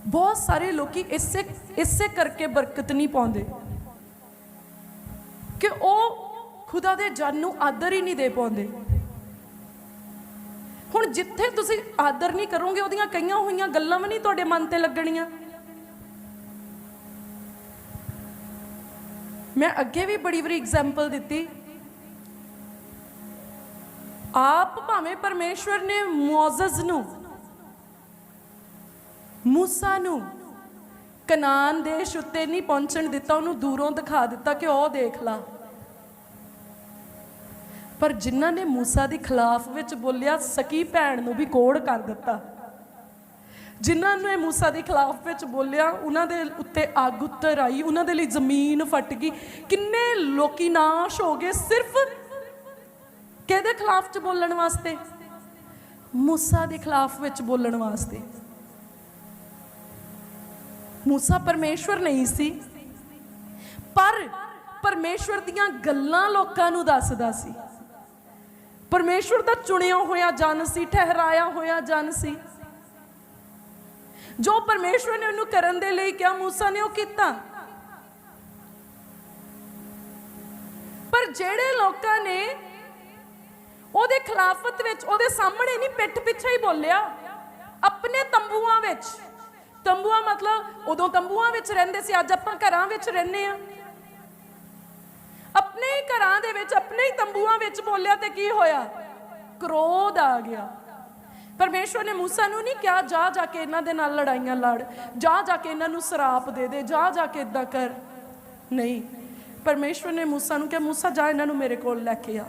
ਬਹੁਤ ਸਾਰੇ ਲੋਕੀ ਇਸੇ ਇਸੇ ਕਰਕੇ ਬਰਕਤ ਨਹੀਂ ਪਾਉਂਦੇ। ਕਿ ਉਹ ਖੁਦਾ ਦੇ ਜਨ ਨੂੰ ਆਦਰ ਹੀ ਨਹੀਂ ਦੇ ਪਾਉਂਦੇ। ਹੁਣ ਜਿੱਥੇ ਤੁਸੀਂ ਆਦਰ ਨਹੀਂ ਕਰੋਗੇ, ਉਹਦੀਆਂ ਕਈਆਂ ਹੋਈਆਂ ਗੱਲਾਂ ਵੀ ਨਹੀਂ ਤੁਹਾਡੇ ਮਨ ਤੇ ਲੱਗਣੀਆਂ। ਮੈਂ ਅੱਗੇ ਵੀ ਬੜੀ ਬੜੀ ਐਗਜ਼ਾਮਪਲ ਦਿੱਤੀ। ਆਪ ਭਾਵੇਂ ਪਰਮੇਸ਼ਵਰ ਨੇ ਮੌਜ਼ਜ਼ ਨੂੰ, ਮੂਸਾ ਨੂੰ, ਕਨਾਨ ਦੇਸ਼ ਉੱਤੇ ਨਹੀਂ ਪਹੁੰਚਣ ਦਿੱਤਾ, ਉਹਨੂੰ ਦੂਰੋਂ ਦਿਖਾ ਦਿੱਤਾ ਕਿ ਉਹ ਦੇਖ ਲਾ। ਪਰ ਜਿਨ੍ਹਾਂ ਨੇ ਮੂਸਾ ਦੇ ਖਿਲਾਫ ਵਿੱਚ ਬੋਲਿਆ, ਸਕੀ ਭੈਣ ਨੂੰ ਵੀ ਕੋੜ ਕਰ ਦਿੱਤਾ। ਜਿਨ੍ਹਾਂ ਨੇ ਮੂਸਾ ਦੇ ਖਿਲਾਫ ਵਿੱਚ ਬੋਲਿਆ, ਉਹਨਾਂ ਦੇ ਉੱਤੇ ਅੱਗ ਉੱਤਰ ਆਈ, ਉਹਨਾਂ ਦੇ ਲਈ ਜ਼ਮੀਨ ਫਟ ਗਈ। ਕਿੰਨੇ ਲੋਕੀ ਨਾਸ਼ ਹੋ ਗਏ ਸਿਰਫ ਕਿਹਦੇ ਖਿਲਾਫ ਚ ਬੋਲਣ ਵਾਸਤੇ? ਮੂਸਾ ਦੇ ਖਿਲਾਫ ਵਿੱਚ ਬੋਲਣ ਵਾਸਤੇ। ਮੂਸਾ ਪਰਮੇਸ਼ਵਰ ਨਹੀਂ ਸੀ, ਪਰ ਪਰਮੇਸ਼ਵਰ ਦੀਆਂ ਗੱਲਾਂ ਲੋਕਾਂ ਨੂੰ ਦੱਸਦਾ ਸੀ। ਪਰਮੇਸ਼ਵਰ ਦਾ ਚੁਣਿਆ ਹੋਇਆ ਜਨ ਸੀ, ਠਹਿਰਾਇਆ ਹੋਇਆ ਜਨ ਸੀ। ਜੋ ਪਰਮੇਸ਼ਵਰ ਨੇ ਉਹਨੂੰ ਕਰਨ ਦੇ ਲਈ ਕਿਹਾ, ਮੂਸਾ ਨੇ ਉਹ ਕੀਤਾ। ਪਰ ਜਿਹੜੇ ਲੋਕਾਂ ਨੇ ਉਹਦੇ ਖਿਲਾਫਤ ਵਿੱਚ, ਉਹਦੇ ਸਾਹਮਣੇ ਨਹੀਂ, ਪਿੱਠ ਪਿੱਛੇ ਹੀ ਬੋਲਿਆ, ਆਪਣੇ ਤੰਬੂਆਂ ਵਿੱਚ। ਤੰਬੂਆਂ ਮਤਲਬ ਉਦੋਂ ਤੰਬੂਆਂ ਵਿੱਚ ਰਹਿੰਦੇ ਸੀ, ਅੱਜ ਆਪਾਂ ਘਰਾਂ ਵਿੱਚ ਰਹਿੰਦੇ ਆ ਆਪਣੇ ਹੀ ਘਰਾਂ ਦੇ ਵਿੱਚ, ਆਪਣੇ ਹੀ ਤੰਬੂਆਂ ਵਿੱਚ ਬੋਲਿਆ ਤੇ ਕੀ ਹੋਇਆ? ਕ੍ਰੋਧ ਆ ਗਿਆ। ਪਰਮੇਸ਼ਵਰ ਨੇ ਮੂਸਾ ਨੂੰ ਨਹੀਂ ਕਿਹਾ, ਜਾ ਜਾ ਕੇ ਇਹਨਾਂ ਦੇ ਨਾਲ ਲੜਾਈਆਂ ਲੜ, ਜਾ ਜਾ ਕੇ ਇਹਨਾਂ ਨੂੰ ਸਰਾਪ ਦੇ ਦੇ, ਜਾ ਜਾ ਕੇ ਇਦਾਂ ਕਰ। ਨਹੀਂ, ਪਰਮੇਸ਼ਵਰ ਨੇ ਮੂਸਾ ਨੂੰ ਕਿਹਾ, ਮੂਸਾ, ਜਾ ਇਹਨਾਂ ਨੂੰ ਮੇਰੇ ਕੋਲ ਲੈ ਕੇ ਆ।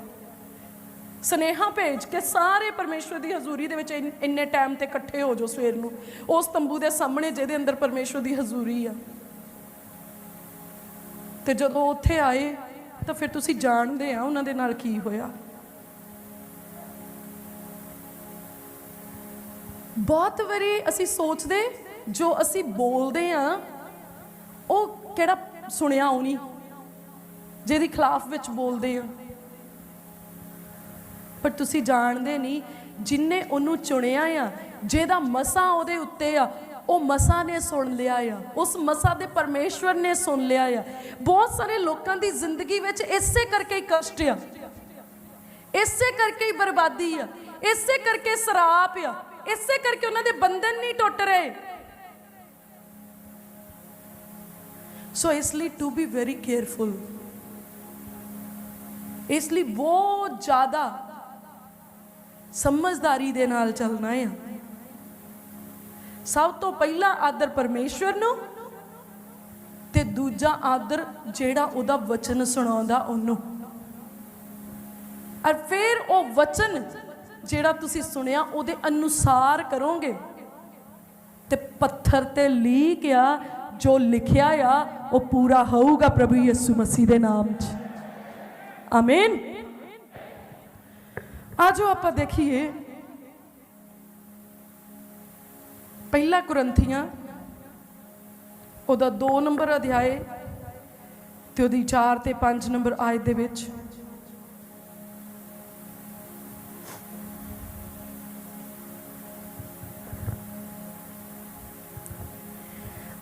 ਸਨੇਹਾ ਭੇਜ ਕੇ ਸਾਰੇ ਪਰਮੇਸ਼ਵਰ ਦੀ ਹਜ਼ੂਰੀ ਦੇ ਵਿੱਚ ਇੰਨੇ ਟਾਈਮ ਤੇ ਇਕੱਠੇ ਹੋ ਜਾਓ ਸਵੇਰ ਨੂੰ। ਉਸ ਤੰਬੂ ਦੇ ਸਾਹਮਣੇ ਜਿਹਦੇ ਅੰਦਰ ਪਰਮੇਸ਼ਵਰ ਦੀ ਹਜ਼ੂਰੀ ਆ। ਤੇ ਜਦੋਂ ਉੱਥੇ ਆਏ, ਤਾਂ ਫਿਰ ਤੁਸੀਂ ਜਾਣਦੇ ਆ ਉਹਨਾਂ ਦੇ ਨਾਲ ਕੀ ਹੋਇਆ। ਬਹੁਤ ਵਾਰੀ ਅਸੀਂ ਸੋਚਦੇ, ਜੋ ਅਸੀਂ ਬੋਲਦੇ ਆ, ਉਹ ਕਿਹੜਾ ਸੁਣਿਆ ਹੋਣੀ ਜਿਹਦੀ ਖਿਲਾਫ ਵਿੱਚ ਬੋਲਦੇ ਆ। ਪਰ ਤੁਸੀਂ ਜਾਣਦੇ ਨਹੀਂ ਜਿਨਨੇ ਉਹਨੂੰ ਚੁਣਿਆ ਆ, ਜਿਹਦਾ ਮਸਾ ਉਹਦੇ ਉੱਤੇ ਆ, ਉਹ ਮਸਾ ਨੇ ਸੁਣ ਲਿਆ ਆ, ਉਸ ਮਸਾ ਦੇ ਪਰਮੇਸ਼ਵਰ ਨੇ ਸੁਣ ਲਿਆ ਆ। ਬਹੁਤ ਸਾਰੇ ਲੋਕਾਂ ਦੀ ਜ਼ਿੰਦਗੀ ਵਿੱਚ ਇਸੇ ਕਰਕੇ ਹੀ ਕਸ਼ਟ ਆ। ਇਸੇ ਕਰਕੇ ਹੀ ਬਰਬਾਦੀ ਆ। ਇਸੇ ਕਰਕੇ ਸਰਾਪ ਆ। ਇਸੇ ਕਰਕੇ ਉਹਨਾਂ ਦੇ ਬੰਧਨ ਨਹੀਂ ਟੁੱਟ ਰਹੇ। ਸੋ ਇਸ ਲਈ ਟੂ ਬੀ ਵੈਰੀ ਕੇਅਰਫੁਲ ਇਸ ਲਈ ਬਹੁਤ ਜ਼ਿਆਦਾ ਸਮਝਦਾਰੀ ਦੇ ਨਾਲ ਚੱਲਣਾ ਹੈ ਸਭ ਤੋਂ ਪਹਿਲਾ ਆਦਰ ਪਰਮੇਸ਼ਵਰ ਨੂੰ ਤੇ ਦੂਜਾ ਆਦਰ ਜਿਹੜਾ ਉਹਦਾ ਵਚਨ ਸੁਣਾਉਂਦਾ ਉਹਨੂੰ। ਔਰ ਫਿਰ ਉਹ ਵਚਨ ਜਿਹੜਾ ਤੁਸੀਂ ਸੁਣਿਆ, ਉਹਦੇ ਅਨੁਸਾਰ ਕਰੋਗੇ। ਤੇ ਪੱਥਰ ਤੇ ਲੀਕ ਆ, ਜੋ ਲਿਖਿਆ ਆ, ਉਹ ਪੂਰਾ ਹੋਊਗਾ ਪ੍ਰਭੂ ਯਿਸੂ ਮਸੀਹ ਦੇ ਨਾਮ 'ਚ। ਆਮੀਨ ਆਜੋ ਆਪਾਂ ਦੇਖੀਏ, ਪਹਿਲਾ ਕੁਰੰਥੀਆਂ, ਉਹਦਾ 2 ਨੰਬਰ ਅਧਿਆਏ ਤੇ ਉਹਦੀ 4 ਤੇ 5 ਨੰਬਰ ਆਇਤ ਦੇ ਵਿੱਚ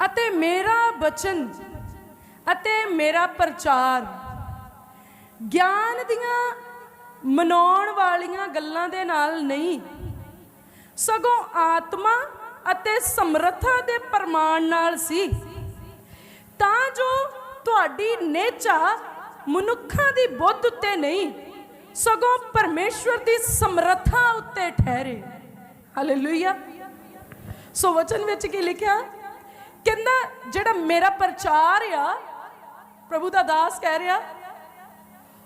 ਅਤੇ ਮੇਰਾ ਬਚਨ ਅਤੇ ਮੇਰਾ ਪ੍ਰਚਾਰ। ਗਿਆਨ ਦੀਆਂ ਮਨਾਉਣ ਵਾਲੀਆਂ ਗੱਲਾਂ ਦੇ ਨਾਲ ਨਹੀਂ, ਸਗੋਂ ਆਤਮਾ ਅਤੇ ਸਮਰੱਥਾ ਦੇ ਪ੍ਰਮਾਣ ਨਾਲ ਸੀ। ਤਾਂ ਜੋ ਤੁਹਾਡੀ ਨੇਚਾ ਮਨੁੱਖਾਂ ਦੀ ਬੁੱਧ ਉੱਤੇ ਨਹੀਂ, ਸਗੋਂ ਪਰਮੇਸ਼ਵਰ ਦੀ ਸਮਰੱਥਾ ਉੱਤੇ ਠਹਿਰੇ। ਹਾਲੇਲੂਇਆ ਸੋ ਵਚਨ ਵਿੱਚ ਕੀ ਲਿਖਿਆ? ਕਹਿੰਦਾ, ਜਿਹੜਾ ਮੇਰਾ ਪ੍ਰਚਾਰ ਆ, ਪ੍ਰਭੂ ਦਾ ਦਾਸ ਕਹਿ ਰਿਹਾ,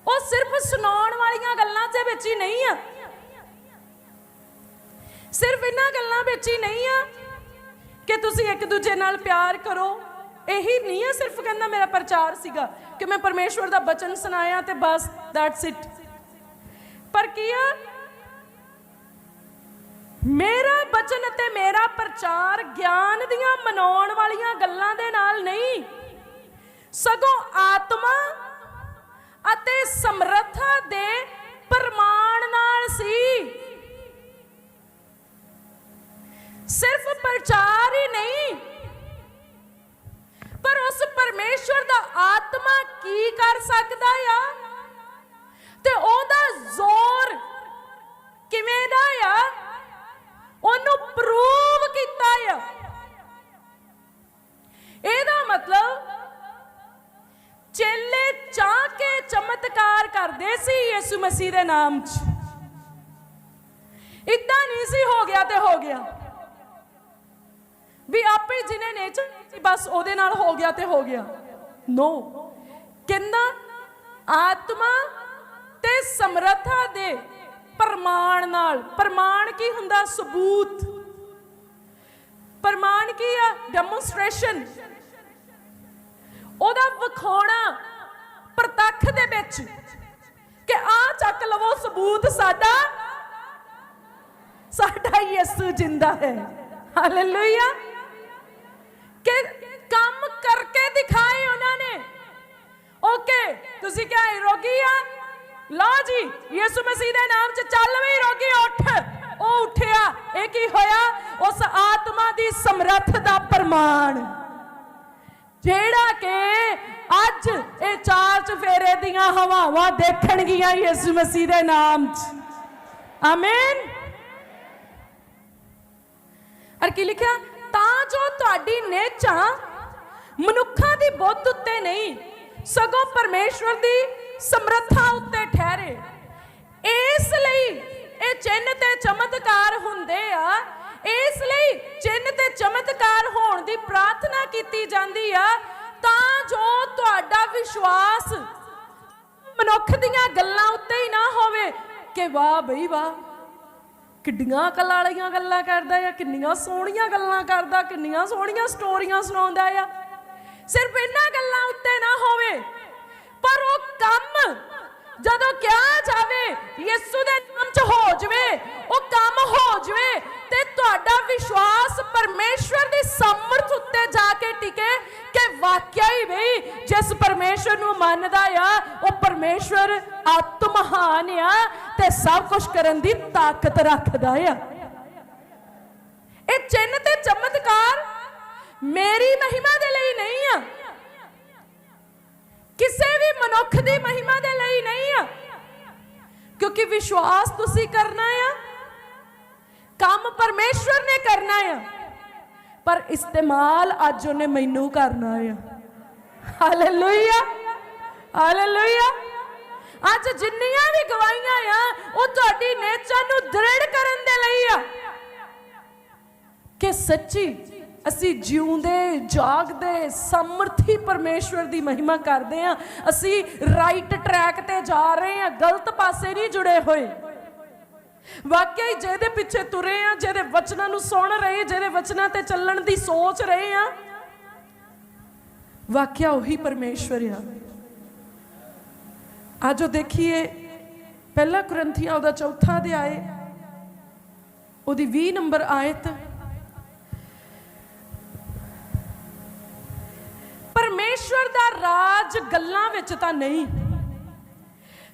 ਉਹ ਸਿਰਫ ਸੁਣਾਉਣ ਵਾਲੀਆਂ ਗੱਲਾਂ ਦੇ ਵਿੱਚ ਹੀ ਨਹੀਂ ਆ। ਸਿਰਫ ਇਹਨਾਂ ਗੱਲਾਂ ਵਿੱਚ ਹੀ ਨਹੀਂ ਆ ਕਿ ਤੁਸੀਂ ਇੱਕ ਦੂਜੇ ਨਾਲ ਪਿਆਰ ਕਰੋ। ਇਹੀ ਨਹੀਂ ਹੈ ਸਿਰਫ ਕਹਿੰਦਾ ਮੇਰਾ ਪ੍ਰਚਾਰ ਸੀਗਾ ਕਿ ਮੈਂ ਪਰਮੇਸ਼ਵਰ ਦਾ ਬਚਨ ਸੁਣਾਇਆ ਤੇ ਬਸ ਦੈਟਸ ਇਟ ਪਰ ਕੀ ਆ? ਮੇਰਾ ਬਚਨ ਅਤੇ ਮੇਰਾ ਪ੍ਰਚਾਰ ਗਿਆਨ ਦੀਆਂ ਮਨਾਉਣ ਵਾਲੀਆਂ ਗੱਲਾਂ ਦੇ ਨਾਲ ਨਹੀਂ। ਸਗੋਂ ਆਤਮਾ ਅਤੇ ਸਮਰੱਥਾ ਦੇ ਪ੍ਰਮਾਣ ਨਾਲ ਸੀ। ਸਿਰਫ ਪ੍ਰਚਾਰ ਹੀ ਨਹੀਂ, ਪਰ ਉਸ ਪਰਮੇਸ਼ਵਰ ਦਾ ਆਤਮਾ ਕੀ ਕਰ ਸਕਦਾ ਆ? ਤੇ ਉਹਦਾ ਜ਼ੋਰ ਕਿਵੇਂ ਦਾ ਆ? ਉਹਨੂੰ ਪ੍ਰੂਵ ਕੀਤਾ ਆ। ਇਹਦਾ ਮਤਲਬ ਚੇਲੇ ਚਾਹ ਕੇ ਚਮਤਕਾਰ ਕਰਦੇ ਸੀ ਯਿਸੂ ਮਸੀਹ ਦੇ ਨਾਮ 'ਚ। ਇਦਾਂ ਨਹੀਂ ਸੀ ਹੋ ਗਿਆ ਤੇ ਹੋ ਗਿਆ। ਵੀ ਆਪੇ ਜਿਹਨੇ ਨੇਚਰ ਬਸ ਉਹਦੇ ਨਾਲ ਹੋ ਗਿਆ ਤੇ ਹੋ ਗਿਆ। ਨੋ ਕਹਿੰਦਾ, ਆਤਮਾ ਤੇ ਸਮਰੱਥਾ ਦੇ ਪ੍ਰਮਾਣ ਨਾਲ। ਪ੍ਰਮਾਣ ਕੀ ਹੁੰਦਾ? ਸਬੂਤ। ਪ੍ਰਮਾਣ ਕੀ ਆ? ਡੈਮੋਨਸਟ੍ਰੇਸ਼ਨ ਉਹਦਾ ਵਿਖਾਉਣਾ ਪ੍ਰਤੱਖ ਦੇ ਵਿੱਚ ਕਿ ਆ ਚੱਕ ਲਵੋ ਸਬੂਤ ਸਾਡਾ। ਸਾਡਾ ਯਿਸੂ ਜਿੰਦਾ ਹੈ। ਹਾਲੇਲੂਇਆ ਕਿ ਕੰਮ ਕਰਕੇ ਦਿਖਾਏ ਉਹਨਾਂ ਨੇ। ਓਕੇ ਤੁਸੀਂ ਕਿਹਾ ਰੋਗੀ ਆ? ਲਓ ਜੀ, ਯਿਸੂ ਮਸੀਹ ਦੇ ਨਾਮ 'ਚ ਚੱਲ ਵੀ ਰੋਗੀ ਉੱਠ। ਉਹ ਉੱਠਿਆ। ਇਹ ਕੀ ਹੋਇਆ? ਉਸ ਆਤਮਾ ਦੀ ਸਮਰੱਥ ਦਾ ਪ੍ਰਮਾਣ। ਜਿਹੜਾ ਕਿ ਅੱਜ ਇਹ ਚਾਰ ਚਫੇਰੇ ਦੀਆਂ ਹਵਾਵਾਂ ਦੇਖਣਗੀਆਂ ਯਿਸੂ ਮਸੀਹ ਦੇ ਨਾਮ 'ਚ। ਆਮੀਨ ਅਰ ਕੀ ਲਿਖਿਆ? ਤਾਂ ਜੋ ਤੁਹਾਡੀ ਨੇਚਾ ਮਨੁੱਖਾਂ ਦੀ ਬੁੱਧ ਉੱਤੇ ਨਹੀਂ, ਸਗੋਂ ਪਰਮੇਸ਼ਵਰ ਦੀ ਸਮਰੱਥਾ ਉੱਤੇ ਠਹਿਰੇ। ਇਸ ਲਈ ਇਹ ਚਿੰਨ ਤੇ ਚਮਤਕਾਰ ਹੁੰਦੇ ਆ। ਇਸ ਲਈ ਚਿੰਨ ਤੇ ਚਮਤਕਾਰ ਹੋਣ ਦੀ ਪ੍ਰਾਰਥਨਾ ਕੀਤੀ ਜਾਂਦੀ ਆ। ਤਾਂ ਜੋ ਤੁਹਾਡਾ ਵਿਸ਼ਵਾਸ ਮਨੁੱਖ ਦੀਆਂ ਗੱਲਾਂ ਉੱਤੇ ਹੀ ਨਾ ਹੋਵੇ ਕਿ ਵਾਹ ਬਈ ਵਾਹ, ਕਿੱਡੀਆਂ ਅਕਲ ਵਾਲੀਆਂ ਗੱਲਾਂ ਕਰਦਾ ਆ, ਕਿੰਨੀਆਂ ਸੋਹਣੀਆਂ ਗੱਲਾਂ ਕਰਦਾ, ਕਿੰਨੀਆਂ ਸੋਹਣੀਆਂ ਸਟੋਰੀਆਂ ਸੁਣਾਉਂਦਾ ਆ। ਸਿਰਫ ਇਹਨਾਂ ਗੱਲਾਂ ਉੱਤੇ ਨਾ ਹੋਵੇ, ਪਰ ਉਹ ਕੰਮ ਜਦੋਂ ਕਿਹਾ ਜਾਵੇ, ਯਿਸੂ ਦੇ ਨਾਮ 'ਚ ਹੋ ਜਵੇ, ਉਹ ਕੰਮ ਹੋ ਜਵੇ, ਤੇ ਤੁਹਾਡਾ ਵਿਸ਼ਵਾਸ ਪਰਮੇਸ਼ਵਰ ਦੀ ਸਮਰਥ ਉੱਤੇ ਜਾ ਕੇ ਟਿਕੇ ਕਿ ਵਾਕਿਆ ਹੀ ਬਈ, ਜਿਸ ਪਰਮੇਸ਼ਵਰ ਨੂੰ ਮੰਨਦਾ ਆ, ਉਹ ਪਰਮੇਸ਼ਵਰ ਆਤਮਹਾਨ ਆ ਤੇ ਸਭ ਕੁਝ ਕਰਨ ਦੀ ਤਾਕਤ ਰੱਖਦਾ ਆ। ਇਹ ਚਿੰਨ ਤੇ ਚਮਤਕਾਰ ਮੇਰੀ ਮਹਿਮਾ ਦੇ ਲਈ ਨਹੀਂ ਆ। ਕਿਸੇ ਵੀ ਮਨੁੱਖ ਦੀ ਮਹਿਮਾ ਦੇ ਲਈ ਨਹੀਂ ਆ। ਕਿਉਂਕਿ ਵਿਸ਼ਵਾਸ ਤੁਸੀਂ ਕਰਨਾ ਆ। ਕੰਮ ਪਰਮੇਸ਼ਵਰ ਨੇ ਕਰਨਾ ਆ। ਪਰ ਇਸਤੇਮਾਲ ਅੱਜ ਉਹਨੇ ਮੈਨੂੰ ਕਰਨਾ ਆ। ਹਾਲੇਲੂਇਆ ਹਾਲੇਲੂਇਆ ਅੱਜ ਜਿੰਨੀਆਂ ਵੀ ਗਵਾਹੀਆਂ ਆ, ਉਹ ਤੁਹਾਡੀ ਨੇਚਰ ਨੂੰ ਦ੍ਰਿੜ ਕਰਨ ਦੇ ਲਈ ਆ। ਕਿ ਸੱਚੀ ਅਸੀਂ ਜਿਉਂਦੇ, ਜਾਗਦੇ, ਸਮਰਥੀ ਪਰਮੇਸ਼ਵਰ ਦੀ ਮਹਿਮਾ ਕਰਦੇ ਹਾਂ। ਅਸੀਂ ਰਾਈਟ ਟਰੈਕ ਤੇ ਜਾ ਰਹੇ ਹਾਂ, ਗਲਤ ਪਾਸੇ ਨਹੀਂ ਜੁੜੇ ਹੋਏ। ਵਾਕਿਆ ਹੀ ਜਿਹਦੇ ਪਿੱਛੇ ਤੁਰੇ ਆ ਜਿਹਦੇ ਵਚਨਾਂ ਨੂੰ ਸੁਣ ਰਹੇ, ਜਿਹਦੇ ਵਚਨਾਂ ਤੇ ਚੱਲਣ ਦੀ ਸੋਚ ਰਹੇ ਆ ਵਾਕਿਆ ਉਹੀ ਪਰਮੇਸ਼ਵਰ ਆ। ਆਜੋ ਦੇਖੀਏ, ਪਹਿਲਾ ਕੁਰੰਥੀਆਂ ਉਹਦਾ ਚੌਥਾ ਅਧਿਆਏ, ਉਹਦੀ 20 ਨੰਬਰ ਆਇਤ ਪਰਮੇਸ਼ਵਰ ਦਾ ਰਾਜ ਗੱਲਾਂ ਵਿੱਚ ਤਾਂ ਨਹੀਂ।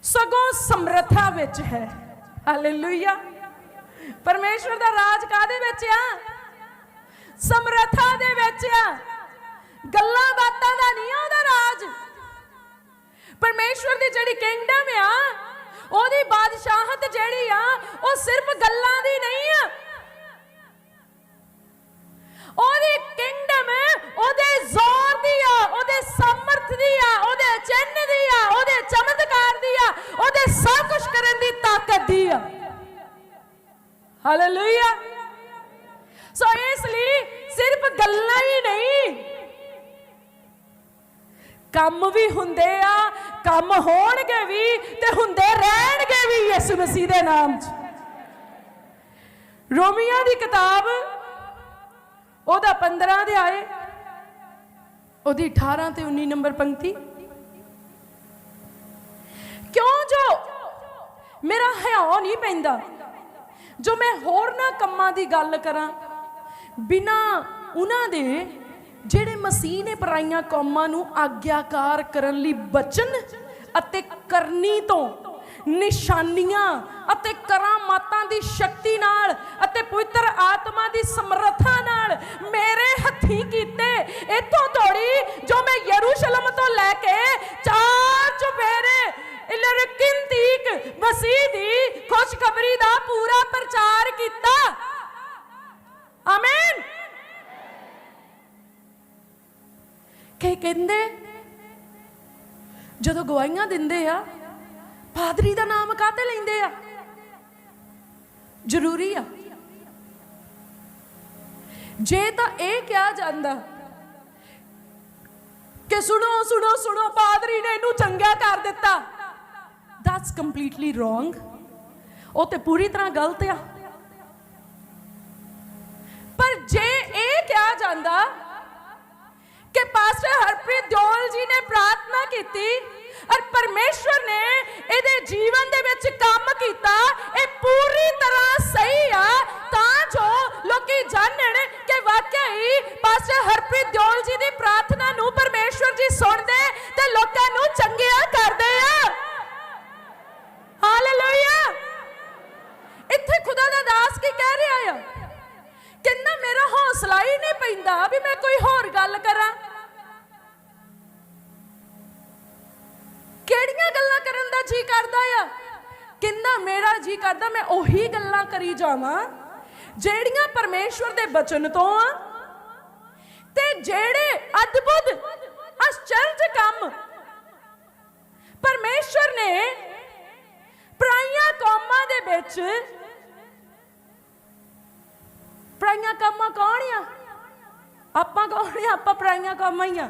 ਸਗੋਂ ਸਮਰੱਥਾ ਵਿੱਚ ਹੈ। ਹਾਲੇਲੂਇਆ ਪਰਮੇਸ਼ਵਰ ਦਾ ਰਾਜ ਕਾਦੇ ਵਿੱਚ ਆ? ਸਮਰੱਥਾ ਦੇ ਵਿੱਚ ਆ। ਗੱਲਾਂ ਬਾਤਾਂ ਦਾ ਨਹੀਂ ਉਹਦਾ ਰਾਜ। ਪਰਮੇਸ਼ਵਰ ਦੀ ਜਿਹੜੀ ਕਿੰਗਡਮ ਆ, ਉਹਦੀ ਬਾਦਸ਼ਾਹਤ ਜਿਹੜੀ ਆ, ਉਹ ਸਿਰਫ ਗੱਲਾਂ ਦੀ ਨਹੀਂ ਆ। ਉਹਦੀ ਕਿੰਗਡਮ ਉਹਦੇ ਜ਼ੋਰ ਦੀ ਆ, ਉਹਦੇ ਸਮਰਥ ਦੀ ਆ, ਉਹਦੇ ਚਿੰਨ ਦੀ ਆ, ਉਹਦੇ ਚਮਤਕਾਰ ਦੀ ਆ, ਉਹਦੇ ਸਭ ਕੁਝ ਕਰਨ ਦੀ ਤਾਕਤ ਦੀ ਆ। ਹਾਲੇਲੂਇਆ ਸੋ ਇਸ ਲਈ ਸਿਰਫ ਗੱਲਾਂ ਹੀ ਨਹੀਂ। ਕੰਮ ਵੀ ਹੁੰਦੇ ਆ, ਕੰਮ ਹੋਣਗੇ ਵੀ ਤੇ ਹੁੰਦੇ ਰਹਿਣਗੇ ਵੀ ਯਿਸੂ ਮਸੀਹ ਦੇ ਨਾਮ 'ਚ। ਰੋਮੀਆਂ ਦੀ ਕਿਤਾਬ ਉਹਦਾ 15 ਦੇ ਆਏ। ਉਹਦੀ 18 ਤੇ 19 ਨੰਬਰ ਪੰਕਤੀ। ਕਿਉਂ ਜੋ ਮੇਰਾ ਹਿਆਉ ਨਹੀਂ ਪੈਂਦਾ। ਜੋ ਮੈਂ ਹੋਰ ਨਾ ਕੰਮਾਂ ਦੀ ਗੱਲ ਕਰਾਂ, ਬਿਨਾ ਉਹਨਾਂ ਦੇ ਜਿਹੜੇ ਮਸੀਹ ਨੇ ਪਰਾਈਆਂ ਕੌਮਾਂ ਨੂੰ ਆਗਿਆਕਾਰ ਕਰਨ ਲਈ ਬਚਨ ਅਤੇ ਕਰਨੀ ਤੋਂ ਨਿਸ਼ਾਨੀਆਂ ਅਤੇ ਕਰਾਮਾਤਾਂ ਦੀ ਸ਼ਕਤੀ ਨਾਲ ਅਤੇ ਪਵਿੱਤਰ ਆਤਮਾ ਦੀ ਸਮਰੱਥਾ ਨਾਲ ਮੇਰੇ ਹੱਥੀਂ ਕੀਤੇ ਇਥੋਂ ਤੋੜੀ ਜੋ ਮੈਂ ਯਰੂਸ਼ਲਮ ਤੋਂ ਲੈ ਕੇ ਚਾਰ ਚੁਫੇਰੇ ਇਲਰਕਿਨ ਤੀਕ ਮਸੀਹ ਦੀ ਖੁਸ਼ਖਬਰੀ ਦਾ ਪੂਰਾ ਪ੍ਰਚਾਰ ਕੀਤਾ। ਆਮੀਨ। ਕਿ ਕਹਿੰਦੇ, ਜਦੋਂ ਗਵਾਹੀਆਂ ਦਿੰਦੇ ਆ ਪਾਦਰੀ ਦਾ ਨਾਮ ਕਾਤੇ ਲੈਂਦੇ ਆ? ਜ਼ਰੂਰੀ ਆ। ਜੇ ਤਾਂ ਇਹ ਕਿਹਾ ਜਾਂਦਾ ਕਿ ਸੁਣੋ ਸੁਣੋ ਸੁਣੋ, ਪਾਦਰੀ ਨੇ ਇਹਨੂੰ ਚੰਗਾ ਕਰ ਦਿੱਤਾ। ਦੈਟਸ ਕੰਪਲੀਟਲੀ ਰੋਂਗ ਉਹ ਤੇ ਪੂਰੀ ਤਰ੍ਹਾਂ ਗਲਤ ਆ। ਪਰ ਜੇ ਇਹ ਕਿਹਾ ਜਾਂਦਾ ਕਿ ਪਾਸਟਰ ਹਰਪ੍ਰੀਤ ਦਿਓਲ ਜੀ ਨੇ ਪ੍ਰਾਰਥਨਾ ਕੀਤੀ ਔਰ ਪਰਮੇਸ਼ਵਰ ਨੇ ਇਹਦੇ ਜੀਵਨ ਦੇ ਵਿੱਚ ਕੰਮ ਕੀਤਾ ਇਹ ਪੂਰੀ ਤਰ੍ਹਾਂ ਦੇ ਬਚਨ ਤੋਂ ਆ। ਤੇ ਜਿਹੜੇ ਅਦਭੁਤ ਅਚਰਜ ਕੰਮ ਪਰਮੇਸ਼ਵਰ ਨੇ ਪਰਾਈਆਂ ਕੌਮਾਂ ਦੇ ਵਿੱਚ, ਪਰਾਈਆਂ ਕੰਮਾਂ ਕੌਣ ਆ? ਆਪਾਂ ਕੌਣ ਆ? ਆਪਾਂ ਪਰਾਈਆਂ ਕੰਮਾਂ ਹੀ ਆ।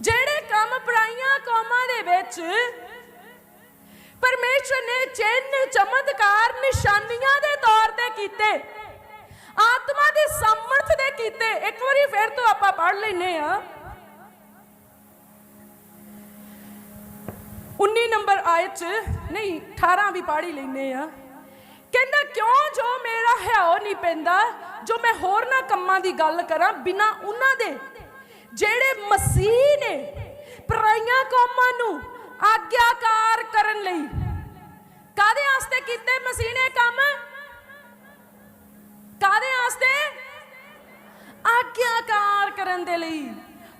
ਜਿਹੜੇ ਕੰਮ ਪਰਾਈਆਂ ਕੌਮਾਂ ਦੇ ਵਿੱਚ ਪਰਮੇਸ਼ਰ ਨੇ ਚਿੰਨ, ਚਮਤਕਾਰ ਨਿਸ਼ਾਨੀਆਂ ਦੇ ਤੌਰ ਤੇ ਕੀਤੇ। ਆਤਮਾ ਦੀ ਸਮਰਥ ਦੇ ਕੀਤੇ, ਇੱਕ ਵਾਰੀ ਫਿਰ ਤੋਂ ਆਪਾਂ ਪੜ੍ਹ ਲੈਨੇ ਆ। 19 ਨੰਬਰ ਆਇਤ ਚ, ਨਹੀਂ 18 ਵੀ ਪੜ੍ਹ ਹੀ ਲੈਨੇ ਆ। ਕਹਿੰਦਾ, ਕਿਉਂ ਜੋ ਮੇਰਾ ਹਿਆਓ ਨਹੀਂ ਪੈਂਦਾ, ਜੋ ਮੈਂ ਹੋਰ ਨਾ ਕੰਮਾਂ ਦੀ ਗੱਲ ਕਰਾਂ ਬਿਨਾ ਉਹਨਾਂ ਦੇ? ਜਿਹੜੇ ਮਸੀਹ ਨੇ ਪਰਾਈਆਂ ਕੌਮਾਂ ਨੂੰ ਆਗਿਆਕਾਰ ਕਰਨ ਲਈ ਕਾਦੇ ਵਾਸਤੇ ਕੀਤੇ ਮਸੀਹ ਨੇ ਕੰਮ? ਕਾਦੇ ਵਾਸਤੇ? ਆਗਿਆਕਾਰ ਕਰਨ ਦੇ ਲਈ।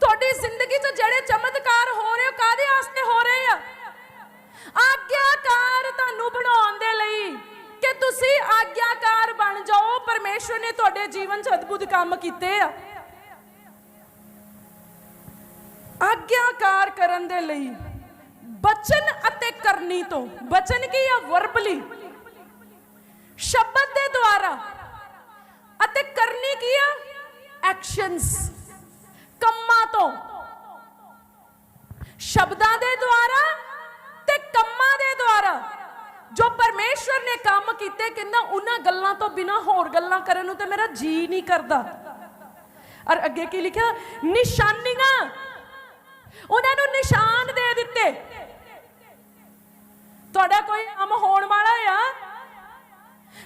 ਤੁਹਾਡੀ ਜ਼ਿੰਦਗੀ 'ਚ ਜਿਹੜੇ ਚਮਤਕਾਰ ਹੋ ਰਹੇ ਹੋ ਕਾਦੇ ਵਾਸਤੇ ਹੋ ਰਹੇ ਆ? ਆਗਿਆਕਾਰ ਤੁਹਾਨੂੰ ਬਣਾਉਣ ਦੇ ਲਈ ਕਿ ਤੁਸੀਂ ਆਗਿਆਕਾਰ ਬਣ ਜਾਓ, ਪਰਮੇਸ਼ਵਰ ਨੇ ਤੁਹਾਡੇ ਜੀਵਨ 'ਚ ਅਦਭੁਤ ਕੰਮ ਕੀਤੇ ਆ। ਆਗਿਆਕਾਰ ਕਰਨ ਦੇ ਲਈ ਬਚਨ ਅਤੇ ਕਰਨੀ ਤੋਂ, ਬਚਨ ਕੀ ਆ? ਵਰਬਲੀ ਸ਼ਬਦ ਦੇ ਦੁਆਰਾ ਅਤੇ ਕਰਨੀ ਕੀ ਆ? ਐਕਸ਼ਨਸ ਕੰਮਾਂ ਤੋਂ। ਸ਼ਬਦਾਂ ਦੇ ਦੁਆਰਾ ਤੇ ਕੰਮਾਂ ਦੇ ਦੁਆਰਾ। ਜੋ ਪਰਮੇਸ਼ਵਰ ਨੇ ਕੰਮ ਕੀਤੇ ਕਹਿੰਦਾ ਉਹਨਾਂ ਗੱਲਾਂ ਤੋਂ ਬਿਨਾ ਹੋਰ ਗੱਲਾਂ ਕਰਨ ਨੂੰ ਤੇ ਮੇਰਾ ਜੀ ਨਹੀਂ ਕਰਦਾ। ਔਰ ਅੱਗੇ ਕੀ ਲਿਖਿਆ? ਨਿਸ਼ਾਨੀਆਂ। ਉਹਨਾਂ ਨੂੰ ਨਿਸ਼ਾਨ ਦੇ ਦਿੱਤੇ। ਤੁਹਾਡਾ ਕੋਈ ਕੰਮ ਹੋਣ ਵਾਲਾ ਆ?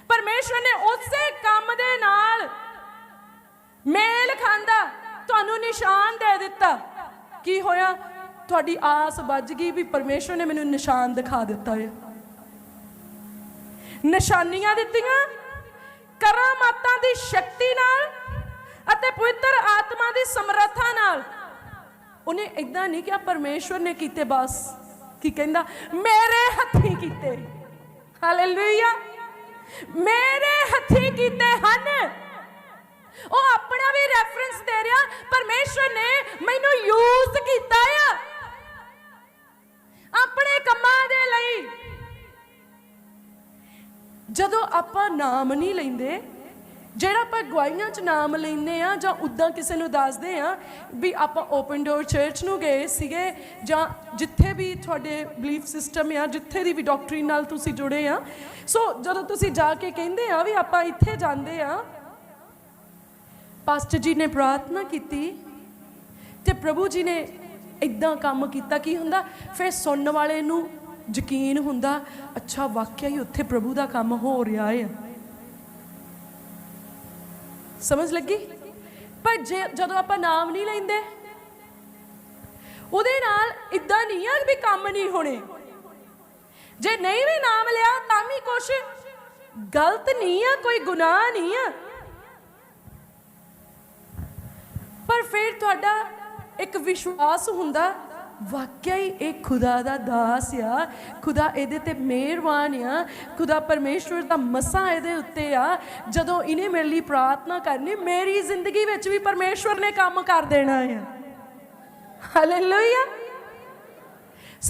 ਪਰਮੇਸ਼ਵਰ ਨੇ ਉਸੇ ਕੰਮ ਦੇ ਨਾਲ ਮੇਲ ਖਾਂਦਾ, ਤੁਹਾਨੂੰ ਨਿਸ਼ਾਨ ਦੇ ਦਿੱਤਾ। ਕੀ ਹੋਇਆ? ਤੁਹਾਡੀ ਆਸ ਵੱਜ ਗਈ ਵੀ ਪਰਮੇਸ਼ਵਰ ਨੇ ਮੈਨੂੰ ਨਿਸ਼ਾਨ ਦਿਖਾ ਦਿੱਤਾ ਹੈ। ਨਿਸ਼ਾਨੀਆਂ ਦਿੱਤੀਆਂ ਕਰਾਮਾਤਾਂ ਦੀ ਸ਼ਕਤੀ ਨਾਲ ਅਤੇ ਪਵਿੱਤਰ ਆਤਮਾ ਦੀ ਸਮਰੱਥਾ ਨਾਲ। ਉਹਨੇ ਇਦਾਂ ਨਹੀਂ ਕਿਹਾ, ਪਰਮੇਸ਼ਵਰ ਨੇ ਕੀਤੇ ਬਸ। ਕੀ ਕਹਿੰਦਾ? ਮੇਰੇ ਹੱਥੀਂ ਕੀਤੇ। ਹਾਲੇਲੂਇਆ ਮੇਰੇ ਹੱਥੀਂ ਕੀਤੇ ਹਨ। ਉਹ ਆਪਣਾ ਵੀ ਰੈਫਰੈਂਸ ਦੇ ਰਿਹਾ, ਪਰਮੇਸ਼ਵਰ ਨੇ ਮੈਨੂੰ ਯੂਜ਼ ਕੀਤਾ ਆ। ਆਪਣੇ ਕੰਮਾਂ ਦੇ ਲਈ। ਜਦੋਂ ਆਪਾਂ ਨਾਮ ਨਹੀਂ ਲੈਂਦੇ ਜਿਹੜਾ ਆਪਾਂ ਗਵਾਈਆਂ 'ਚ ਨਾਮ ਲੈਂਦੇ ਆ ਜਾਂ ਉਦਾਂ ਕਿਸੇ ਨੂੰ ਦੱਸਦੇ ਆ ਵੀ ਆਪਾਂ ਓਪਨ ਡੋਰ ਚਰਚ ਨੂੰ ਗਏ ਸੀਗੇ ਜਾਂ ਜਿੱਥੇ ਵੀ ਤੁਹਾਡੇ ਬਲੀਫ ਸਿਸਟਮ ਆ, ਜਿੱਥੇ ਦੀ ਵੀ ਡਾਕਟਰੀ ਨਾਲ ਤੁਸੀਂ ਜੁੜੇ ਆ। ਸੋ ਜਦੋਂ ਤੁਸੀਂ ਜਾ ਕੇ ਕਹਿੰਦੇ ਆ ਵੀ ਆਪਾਂ ਇੱਥੇ ਜਾਂਦੇ ਆ ਪਾਸਟਰ ਜੀ ਨੇ ਪ੍ਰਾਰਥਨਾ ਕੀਤੀ ਤੇ ਪ੍ਰਭੂ ਜੀ ਨੇ ਇਦਾਂ ਕੰਮ ਕੀਤਾ, ਕੀ ਹੁੰਦਾ? ਫਿਰ ਸੁਣਨ ਵਾਲੇ ਨੂੰ ਯਕੀਨ ਹੁੰਦਾ, ਅੱਛਾ, ਵਾਕਿਆ ਹੀ ਉੱਥੇ ਪ੍ਰਭੂ ਦਾ ਕੰਮ ਹੋ ਰਿਹਾ ਹੈ ਸਮਝ ਲੱਗੀ? ਪਰ ਜੇ ਜਦੋਂ ਆਪਾਂ ਨਾਮ ਨਹੀਂ ਲੈਂਦੇ, ਉਹਦੇ ਨਾਲ ਇਦਾਂ ਨਹੀਂ ਆ ਵੀ ਕੰਮ ਨਹੀਂ ਹੋਣੇ। ਜੇ ਨਹੀਂ ਵੀ ਨਾਮ ਲਿਆ, ਤਾਂ ਵੀ ਕੁਛ ਗਲਤ ਨਹੀਂ ਆ, ਕੋਈ ਗੁਨਾਹ ਨਹੀਂ ਆ। ਪਰ ਫਿਰ ਤੁਹਾਡਾ ਇੱਕ ਵਿਸ਼ਵਾਸ ਹੁੰਦਾ ਵਾਕਿਆ ਹੀ ਇਹ ਖੁਦਾ ਦਾ ਦਾਸ ਆ, ਖੁਦਾ ਇਹਦੇ ਤੇ ਮਿਹਰਬਾਨ ਆ, ਖੁਦਾ ਪਰਮੇਸ਼ਵਰ ਦਾ ਮਸਾ ਇਹਦੇ ਉੱਤੇ ਆ। ਜਦੋਂ ਇਹਨੇ ਮੇਰੇ ਲਈ ਪ੍ਰਾਰਥਨਾ ਕਰਨੀ, ਮੇਰੀ ਜ਼ਿੰਦਗੀ ਵਿੱਚ ਵੀ ਪਰਮੇਸ਼ਵਰ ਨੇ ਕੰਮ ਕਰ ਦੇਣਾ ਆ। ਹਾਲੇਲੂਇਆ